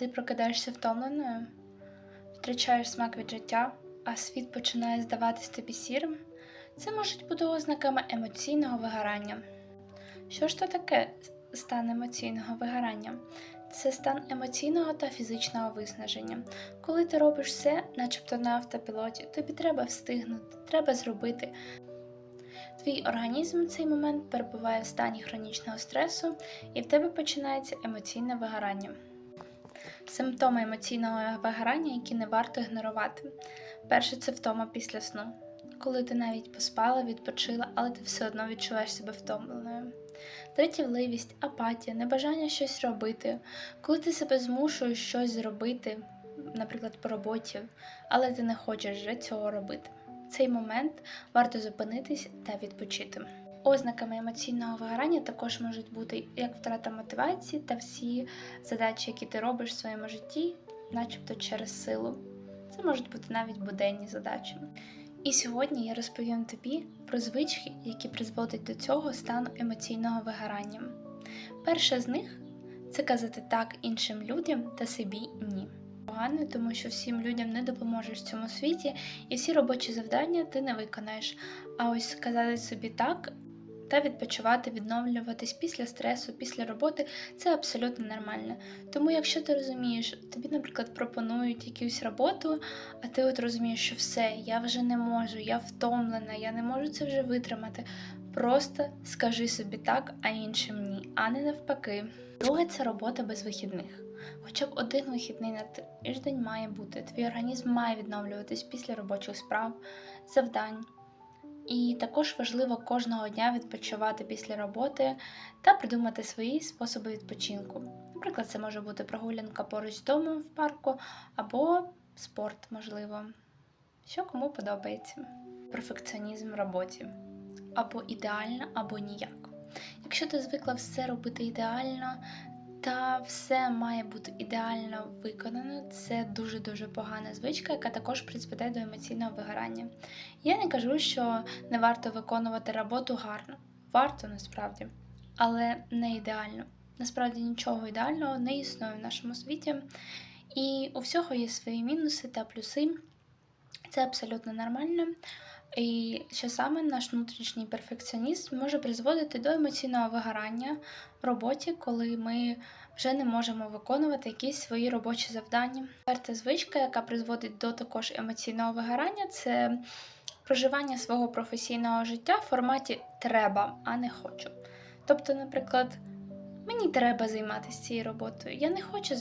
ти прокидаєшся втомленою, втрачаєш смак від життя, а світ починає здаватись тобі сірим, це можуть бути ознаками емоційного вигорання. Що ж то таке стан емоційного вигорання? Це стан емоційного та фізичного виснаження. Коли ти робиш все, начебто на автопілоті, тобі треба встигнути, треба зробити. Твій організм в цей момент перебуває в стані хронічного стресу, і в тебе починається емоційне вигорання. Симптоми емоційного вигорання, які не варто ігнорувати. Перше це втома після сну. Коли ти навіть поспала, відпочила, але ти все одно відчуваєш себе втомленою. Дратівливість, апатія, небажання щось робити, коли ти себе змушуєш щось зробити, наприклад, по роботі, але ти не хочеш вже цього робити. В цей момент варто зупинитись та відпочити. Ознаками емоційного вигорання також можуть бути як втрата мотивації та всі задачі, які ти робиш в своєму житті, начебто через силу. Це можуть бути навіть буденні задачі. І сьогодні я розповім тобі про звички, які призводять до цього стану емоційного вигорання. Перша з них це казати так іншим людям та собі ні. Погано, тому що всім людям не допоможеш в цьому світі, і всі робочі завдання ти не виконаєш. А ось сказати собі так та відпочивати, відновлюватись після стресу, після роботи це абсолютно нормально. Тому, якщо ти розумієш, тобі, наприклад, пропонують якусь роботу, а ти от розумієш, що все, я вже не можу, я втомлена, я не можу це вже витримати. Просто скажи собі так, а іншим ні, а не навпаки. Друге це робота без вихідних. Хоча б один вихідний на тиждень має бути. Твій організм має відновлюватись після робочих справ, завдань. І також важливо кожного дня відпочивати після роботи та придумати свої способи відпочинку. Наприклад, це може бути прогулянка поруч з домом в парку або спорт, можливо, що кому подобається. Перфекціонізм в роботі або ідеально, або ніяк. Якщо ти звикла все робити ідеально, та все має бути ідеально виконано, це дуже-дуже погана звичка, яка також призведе до емоційного вигорання. Я не кажу, що не варто виконувати роботу гарно. Варто насправді, але не ідеально. Насправді нічого ідеального не існує в нашому світі, і у всього є свої мінуси та плюси. Це абсолютно нормально. І що саме наш внутрішній перфекціонізм може призводити до емоційного вигорання в роботі, коли ми вже не можемо виконувати якісь свої робочі завдання. Четверта звичка, яка призводить до також емоційного вигорання, це проживання свого професійного життя в форматі треба, а не хочу. Тобто, наприклад, мені треба займатися цією роботою, я не хочу займатися.